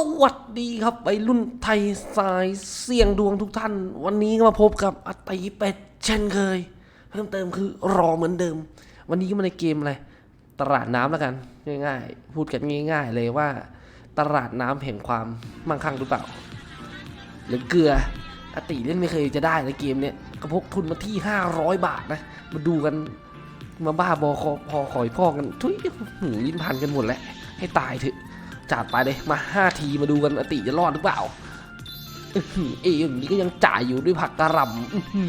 สวัสดีครับไปรุ่นไทยสายเสี่ยงดวงทุกท่าน วันนี้ก็มาพบกับอติเป็ดเช่นเคย เพิ่มเติมคือรอเหมือนเดิม วันนี้ก็มาในเกมอะไรตลาดน้ำแล้วกันง่ายๆ พูดกันง่าย ๆ เลยว่า ตลาดน้ำแห่งความมั่งคั่งหรือเปล่าหรือเกลืออติเล่นไม่เคยจะได้ในเกมเนี้ยก็พกทุนมาที่ 500 บาทนะ มาดูกันมาบ้าบอคอพอคอยพ่อกันทุยหูลิ้นพันกันหมดแล้วให้ตายเถอะ จัดไปเลยมาห้าทีมาดูกันอติจะรอดหรือเปล่าเออย่างนี้ก็ยังจ่ายอยู่ด้วยผักกระหล่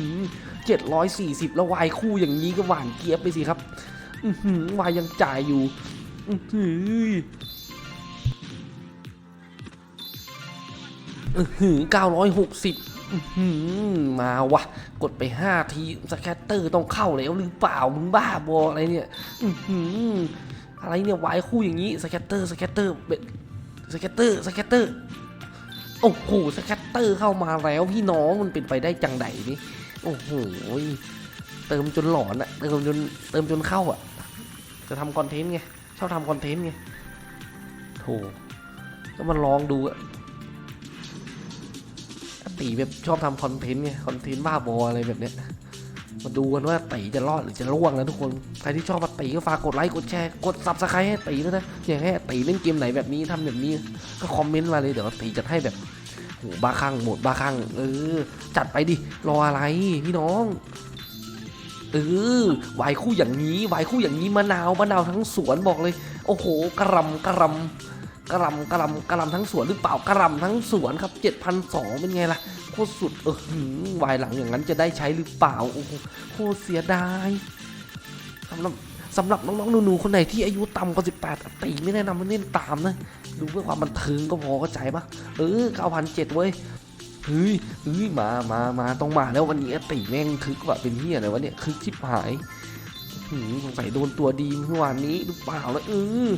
ำเจ็ดร้อยสี่สิบแล้ววายคู่อย่างนี้ก็หวานเกี๊ยบไปสิครับวายยังจ่ายอยู่อื้อหืออื้อหือเก้าร้อยหกสิบมาวะ กดไปห้าทีสแคตเตอร์ต้องเข้าแล้วหรือเปล่า มึงบ้าบออะไรเนี่ย อื อะไรเนี่ยวายคู่อย่างนี้สแคตเตอร์สแคตเตอร์เบ็ดสแคตเตอร์สแคตเตอร์โอ้โหสแคตเตอร์เข้ามาแล้วพี่น้องมันเป็นไปได้จังไดนี่โอ้โหเติมจนหลอนอะเติมจนเติมจนเข้าอะจะทำคอนเทนต์ไงชอบทำคอนเทนต์ไงโถก็มาลองดูอะตีแบบชอบทำคอนเทนต์ไงคอนเทนต์บ้าบออะไรแบบเนี้ย มาดูกันว่าตีจะรอดหรือจะร่วงนะทุกคนใครที่ชอบมาตีก็ฝากกดไลค์กดแชร์กดซับสไครต์ให้ตีด้วยนะอยากให้ตีเล่นเกมไหนแบบนี้ทำแบบนี้ก็คอมเมนต์มาเลยเดี๋ยวตีจะให้แบบโหบ้าคลั่งหมดบ้าคลั่งเออ จัดไปดิรออะไรพี่น้องเออวายคู่อย่างนี้วายคู่อย่างนี้มะนาวมะนาวทั้งสวนบอกเลย โอ้โหกระหลำกระหลำ กระลำกระลำกระลำทั้งสวนหรือเปล่ากระลำทั้งสวนครับ7,200เป็นไงล่ะโคตรสุดเออหือวายหลังอย่างนั้นจะได้ใช้หรือเปล่าโอ้โหโคตรเสียดายสำหรับสำหรับน้องๆหนูๆคนไหนที่อายุต่ำกว่า 18 ตีไม่แนะนำมาเล่นตามนะ ดูเพื่อความบันเทิงก็พอเข้าใจปะเออ9,700เว้ยเฮ้ยเฮ้ยมามามาต้องมาแล้ววันนี้ตีแม่งคึกว่าเป็นเฮียอะไรวะเนี่ยคึกชิบหายหืมสงสัยโดนตัวดีเมื่อวานนี้หรือเปล่าแล้วเออ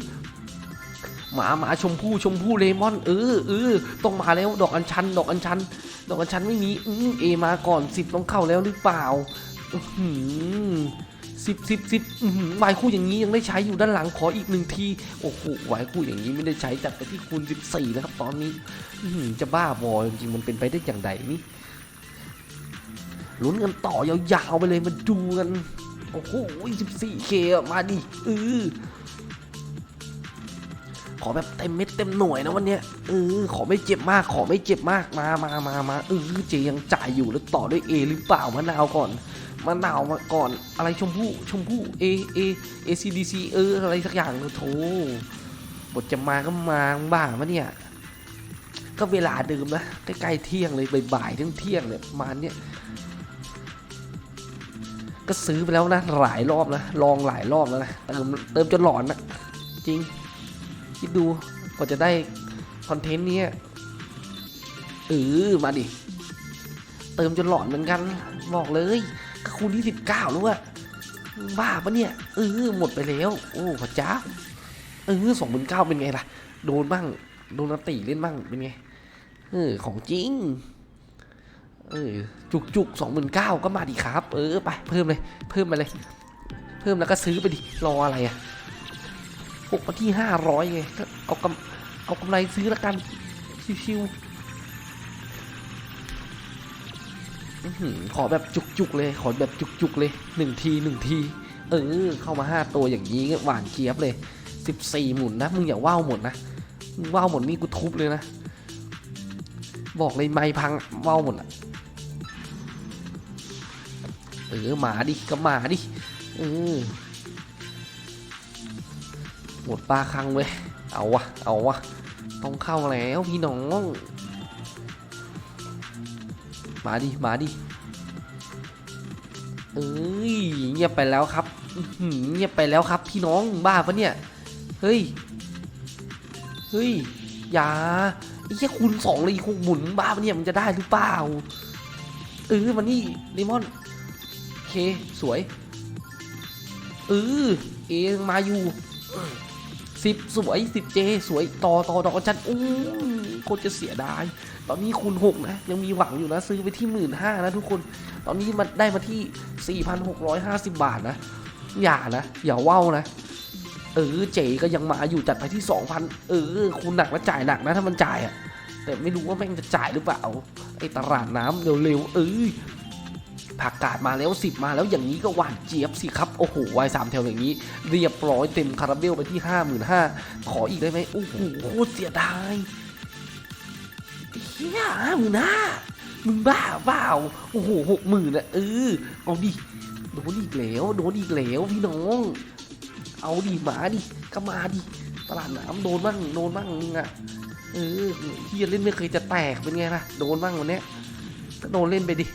หมาหมาชมพู่ชมพู่เลมอนเออเออต้องมาแล้วดอกอัญชัน ดอกอัญชัน ดอกอัญชันไม่มีอือเอมาก่อนสิบต้องเข้าแล้วหรือเปล่าสิบสิบสิบวายคู่อย่างนี้ยังได้ใช้อยู่ด้านหลังขออีกหนึ่งทีโอ้โหวายคู่อย่างนี้ไม่ได้ใช้จัดไปที่คูณสิบสี่แล้วครับตอนนี้จะบ้าบอจริงมันเป็นไปได้อย่างไรนี่ลุ้นกันต่อยาวๆไปเลยมาดูกันโอ้โหสิบสี่เคมาดิเออ ขอแบบเต็มเม็ดเต็มหน่วยนะวันเนี้ยเออขอไม่เจ็บมาก ขอไม่เจ็บมากมามามามาเออเจยังจ่ายอยู่แล้วต่อด้วยเอหรือเปล่ามะนาวก่อนมะนาวมาก่อนอะไรชมพู่ชมพู่เอเอเอซีดีซีเอออะไรสักอย่างเลยโถบทจะมาก็มาบ้ามะเนี่ยก็เวลาเดิมนะใกล้ๆเที่ยงเลยบ่ายๆถึงเที่ยงเนี่ยมาเนี้ยก็ซื้อไปแล้วนะหลายรอบนะลองหลายรอบแล้วนะเติมเติมจนหลอนนะจริง คิดดูกว่าจะได้คอนเทนต์เนี้ยเออมาดิ เติมจนหลอนเหมือนกัน บอกเลยก็คูณที่สิบเก้าแล้วอะบ้าปะเนี่ยเออหมดไปแล้ว โอ้พระเจ้าเออสองหมื่นเก้าเป็นไงล่ะ โดนบ้าง โดนนติเล่นบ้างเป็นไงเออของจริงเออจุกจุกสองหมื่นเก้าก็มาดิครับ เออไปเพิ่มเลย เพิ่มมาเลย เพิ่มแล้วก็ซื้อไปดิรออะไรอะ กมาที่ห้าร้อยไงเอากำเอากำไรซื้อละกันชิวๆขอแบบจุกๆเลย ขอแบบจุกๆเลยหนึ่งทีหนึ่งที เออ เข้ามาห้าตัวอย่างนี้หวานเจี๊ยบเลยสิบสี่หมุนนะ มึงอย่าว่าวหมดนะว่าวหมดนี่กูทุบเลยนะ บอกเลยไม่พังว่าวหมดอะเออหมาดิก็หมาดิเออ หมดปลาคังเว้ย เอาวะ เอาวะ ต้องเข้าแล้วพี่น้อง มาดิ มาดิ เอ้ยเงียบไปแล้วครับเงียบไปแล้วครับ พี่น้องบ้าปะเนี่ย เฮ้ย เฮ้ย อย่าไอ้แค่คูณสองเลยคงหมุนบ้าปะเนี่ยมันจะได้หรือเปล่า เออมันนี่เลมอนเค สวย เออเอมาอยู่ สิบสวยสิบเจสวยต่อต่อดอกจันอู้โคตรจะเสียดาย ตอนนี้คูณหกนะ ยังมีหวังอยู่นะ ซื้อไปที่หมื่นห้านะทุกคน ตอนนี้มันได้มาที่สี่พันหกร้อยห้าสิบบาทนะ อย่านะ อย่าว่าวนะ เออเจก็ยังมาอยู่จัดไปที่2,000เออคุณหนักแล้วจ่ายหนักนะถ้ามันจ่ายอะแต่ไม่รู้ว่าแม่งจะจ่ายหรือเปล่าไอ้ตลาดน้ำเร็วๆเออ ผักกาดมาแล้วสิบมาแล้วอย่างนี้ก็หวานเจี๊ยบสิครับ โอ้โหวายสามแถวอย่างนี้ เรียบร้อยเต็มคาราเบลไปที่ห้าหมื่นห้าขออีกได้ไหมโอ้โหโคตรเสียดายเฮียห้าหมื่นห้ามึงบ้าเปล่าโอ้โหหกหมื่นอะเออเอาดิโดนอีกแล้วโดนอีกแล้วพี่น้อง เอาดิหมาดิก็มาดิตลาดน้ำโดนบ้างโดนบ้างมึงอะเออเฮียเล่นไม่เคยจะแตกเป็นไงล่ะโดนบ้างวันเนี้ยก็โดนเล่นไปดิ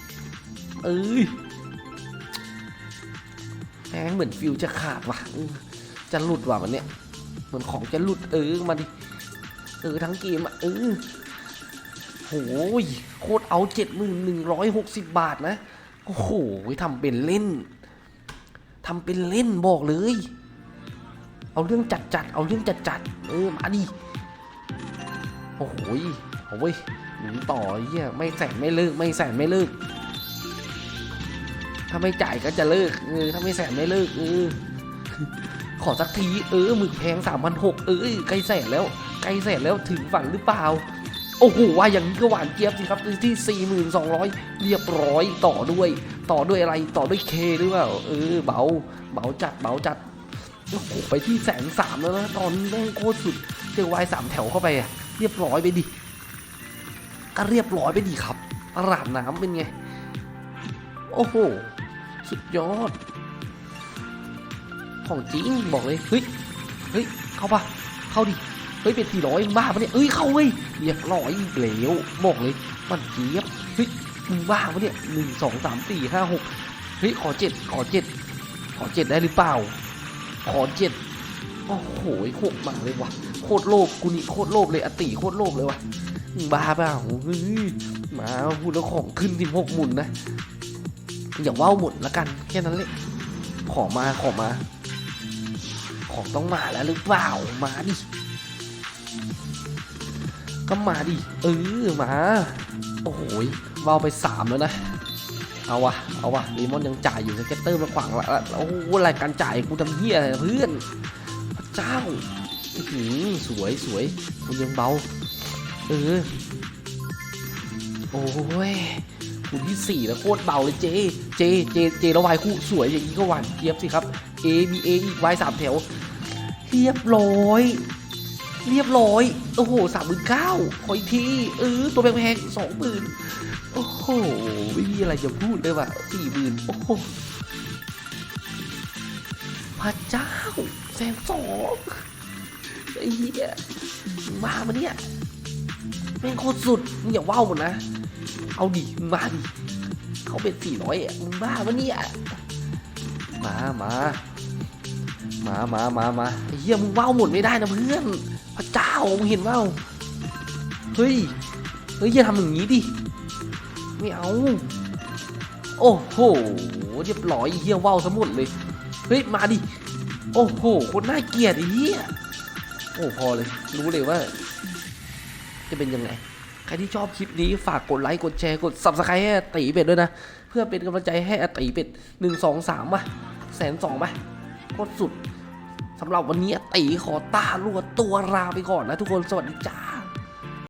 เอ้ยแม่งเหมือนฟิวจะขาดว่ะจะหลุดว่ะวันเนี้ยเหมือนของจะหลุดเออมาดิเออทั้งเกมอะเออโหยโคตรเอาเจ็ดหมื่นหนึ่งร้อยหกสิบบาทนะโอ้โหทำเป็นเล่นทำเป็นเล่นบอกเลย เอาเรื่องจัดจัดเอาเรื่องจัดจัดเออมาดิโอ้โหยเอาเว้ยหนุนต่อเฮียไม่แสนไม่เลิกไม่แสนไม่เลิก ถ้าไม่จ่ายก็จะเลิกเออถ้าไม่แสนไม่เลิกเออขอสักทีเออหมึกแพงสามพันหกเออใกล้แสนแล้วใกล้แสนแล้วถึงฝันหรือเปล่า โอ้โหว่าอย่างนี้ก็หวานเจี๊ยบสิครับที่ 4,200 เรียบร้อยต่อด้วย ต่อด้วยอะไรต่อด้วยเคหรือเปล่าเออเบาเบาจัดเบาจัดโอ้โหไปที่แสนสามแล้วนะตอนนี้แม่งโคตรสุดเจอวายสามแถวเข้าไปอะเรียบร้อยไปดิก็เรียบร้อยไปดิครับตลาดน้ำเป็นไง โอ้โห สุดยอด ของจริงบอกเลย เฮ้ย เฮ้ย เข้าปะเข้าดิ เฮ้ย เป็นสี่ร้อยบ้าปะเนี่ยเอ้ย เข้าเว้ยเรียบร้อยอีกแล้วบอกเลย มันเจี๊ยบ เฮ้ย มึงบ้าปะเนี่ยหนึ่งสองสามสี่ห้าหกเฮ้ย ขอเจ็ดขอเจ็ดขอเจ็ดได้หรือเปล่า ขอเจ็ดโอ้โหโคตรมันเลยว่ะโคตรโลภกูนี่โคตรโลภเลยอติโคตรโลภเลยว่ะบ้าเปล่าเฮ้ยมาพูดแล้วของขึ้นสิบหกหมุนนะ อย่าว่าวหมดละกัน แค่นั้นเลยขอมาขอมา ของต้องมาแล้วหรือเปล่ามาดิก็มาดิเออมาโอ้โหว่าวไปสามแล้วนะเอาวะเอาวะลีมอนยังจ่ายอยู่สเก็ตเตอร์มาขวางละละโอ้โหรายการจ่ายกูทำเหี้ยอะไรเพื่อนพระเจ้าอื้อหือสวยสวยคุณยังเบาเออโอ้ยคุณที่สี่แล้วโคตรเบาเลยเจ เจ เจ เจแล้ววายคู่สวยอย่างนี้ก็หวานเจี๊ยบสิครับ A B A อีกวายสามแถว เรียบร้อย เรียบร้อย โอ้โหสามหมื่นเก้าขออีกทีเออตัวแพงๆสองหมื่นโอ้โหไม่มีอะไรจะพูดเลยว่ะสี่หมื่นโอ้โหพระเจ้าแสนสองไอ้เหี้ยมึงมามาเนี่ยแม่งโคตรสุดมึงอย่าว่าวหมดนะ เอาดิมึงมาดิ เขาเป็นสี่ร้อยอะมึงบ้ามาเนี่ยมามามามามามาไอ้เหี้ยมึงว่าวหมดไม่ได้นะเพื่อน พระเจ้ามึงเห็นว่าวเฮ้ย เฮ้ยอย่าทำอย่างนี้ดิ ไม่เอา โอ้โหเรียบร้อยไอ้เฮียว่าวสมุดเลย เฮ้ย มาดิ โอ้โหคนน่าเกลียดไอ้เฮียโอ้พอเลย รู้เลยว่า จะเป็นยังไง ใครที่ชอบคลิปนี้ฝากกดไลค์กดแชร์กด subscribe ให้อตีเป็ดด้วยนะ เพื่อเป็นกำลังใจให้อตีเป็ดหนึ่งสองสามป่ะแสนสองป่ะโคตรสุดสำหรับวันนี้อตีขอตาลวดตัวลาไปก่อนนะทุกคนสวัสดีจ้า